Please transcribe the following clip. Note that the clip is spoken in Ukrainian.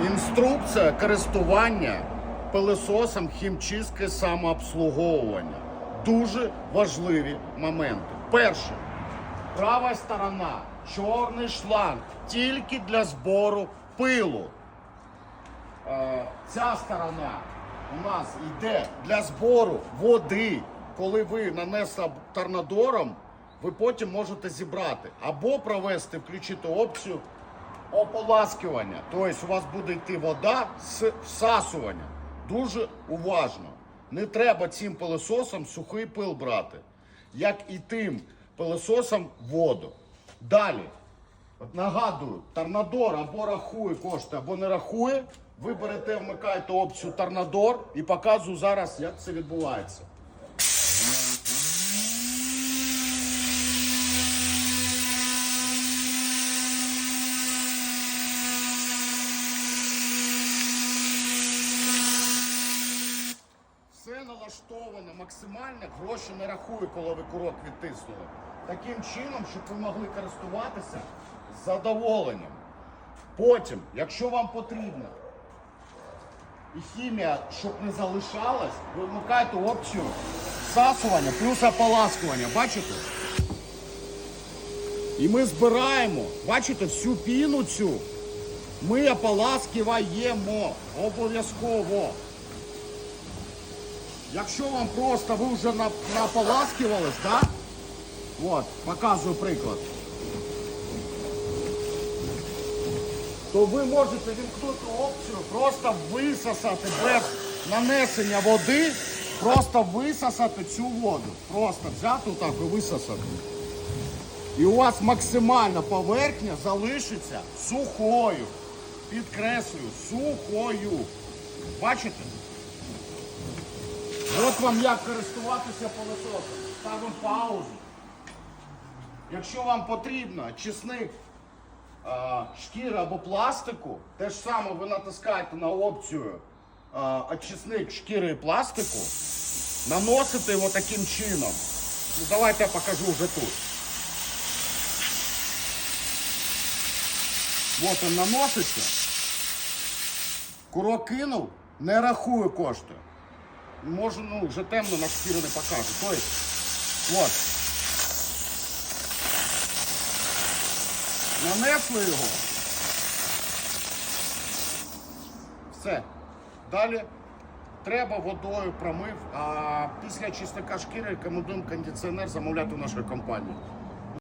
Інструкція користування пилососом хімчистки самообслуговування. Дуже важливі моменти. Перше, права сторона, чорний шланг тільки для збору пилу. Е, Ця сторона у нас йде для збору води. Коли ви нанесли торнадором, ви потім можете зібрати або провести, включити опцію ополаскування. Тобто у вас буде йти вода з всасування. Дуже уважно. Не треба цим пилососом сухий пил брати, як і тим пилососом воду. Далі. От нагадую, торнадор або рахує кошти, або не рахує. Ви берете, вмикаєте опцію торнадор і показую зараз, як це відбувається. Все налаштовано максимально, гроші не рахує, коли ви курок відтиснули. Таким чином, щоб ви могли користуватися задоволенням. Потім, якщо вам потрібно, і хімія, щоб не залишалась, ви вмикаєте опцію всасування плюс ополаскування. Бачите? І ми збираємо, бачите, всю піну цю ми ополаскиваємо обов'язково. Якщо вам просто ви вже на- наполаскивались, так? От, показую приклад. То ви можете вімкнути опцію, просто висосати без нанесення води, просто висосати цю воду. Просто взяти отак і висосати. І у вас максимальна поверхня залишиться сухою. Підкреслюю, сухою. Бачите? От вам як користуватися пилососом. Ставимо паузу. Якщо вам потрібно чесник а, шкіри або пластику, те ж саме ви натискаєте на опцію очисник шкіри і пластику, наносите його таким чином. Ну, давайте я покажу вже тут. От він наноситься. Курок кинув, не рахує кошти. Може, ну, вже темно на шкіру не покаже. Тобто, от. Нанесли його. Все. Далі треба водою промив, а після чистика шкіри рекомендуємо кондиціонер замовляти в нашій компанії.